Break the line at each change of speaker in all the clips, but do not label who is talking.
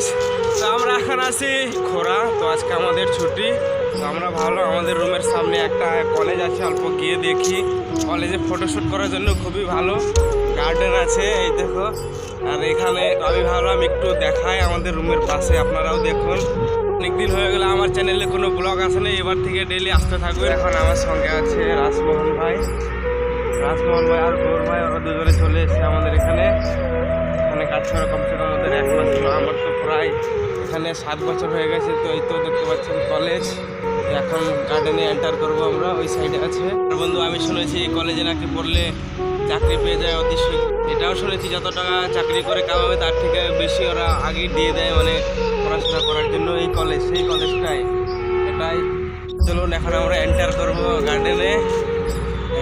Guys তো আমরা এখন আছি খোরা তো আজকে আমাদের ছুটি। তো আমরা ভালো আমাদের রুমের সামনে একটা কলেজ আছে, অল্প গিয়ে দেখি। কলেজে ফটোশ্যুট করার জন্য খুবই ভালো। গার্ডেন আছে, এই দেখো। আর এখানে আমি ভাবলাম একটু দেখাই আমাদের রুমের পাশে, আপনারাও দেখুন। অনেকদিন হয়ে গেলে, আমার চ্যানেলে কোনো ব্লগ আসে না এবার থেকে ডেলি আসতে থাকবে। এখন আমার সঙ্গে আছে রাজমোহন ভাই। রাজমোহন ভাই আর গৌর ভাই, ওরা দুজনে চলে এসেছে আমাদের এখানে। এখানে কাজ করা কমসে কম আমাদের এক মাস আমার তো এখানে সাত বছর হয়ে গেছে, তো এই তো দেখতে পাচ্ছেন কলেজ এখন গার্ডেনে এন্টার করব আমরা, ওই সাইডে আছে। বন্ধু, আমি শুনেছি কলেজে নাকি পড়লে চাকরি পেয়ে যায় অতি এটাও শুনেছি, যত টাকা চাকরি করে কামাবে তার থেকে বেশি ওরা আগেই দিয়ে দেয় মানে পড়াশোনা করার জন্য এই কলেজ সেই কলেজটাই এটাই। চলুন, এখন আমরা এন্টার করব গার্ডেনে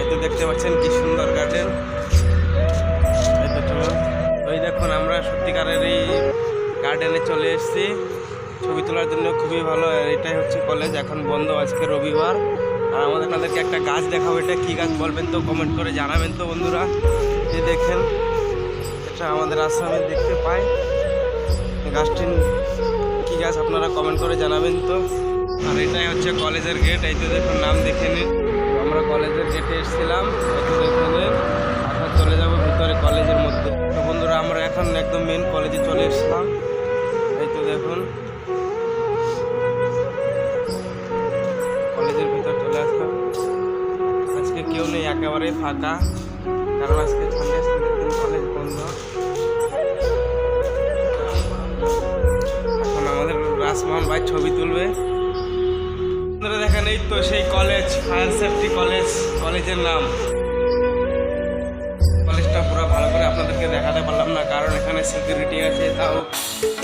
তো দেখতে পাচ্ছেন কি সুন্দর গার্ডেন গার্ডেনে চলে এসেছি। ছবি তোলার জন্য খুবই ভালো এটাই হচ্ছে কলেজ এখন বন্ধ আজকে রবিবার। আর আমাদের আপনাদেরকে একটা গাছ দেখাবো, এটা কী গাছ বলবেন তো? কমেন্ট করে জানাবেন তো বন্ধুরা। এই দেখেন, এটা আমাদের আসামে দেখতে পাই। গাছটি কী গাছ আপনারা কমেন্ট করে জানাবেন তো? আর এটাই হচ্ছে কলেজের গেট এই তো দেখুন, নাম দেখে নিন। আমরা কলেজের গেটে এসেছিলাম এখন চলে যাব ভিতরে কলেজের মধ্যে। তো বন্ধুরা, আমরা এখন একদম মেন কলেজে চলে এসেছিলাম। দেখুন। কলেজের ভিতর চলে আসলাম। আজকে কেউ নেই, একেবারেই ফাঁকা। কারণ আজকে সন্ধ্যে সন্ধ্যে দিন কলেজ বন্ধ। এখন আমাদের রাসমোহন ভাই ছবি তুলবে। দেখেন এই তো সেই কলেজ ফায়ার সেফটি কলেজ, কলেজের নাম। না কারণ এখানে সিকিউরিটি আছে তাও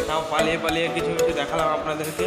তাও পালিয়ে পালিয়ে কিছু কিছু দেখালাম আপনাদেরকে।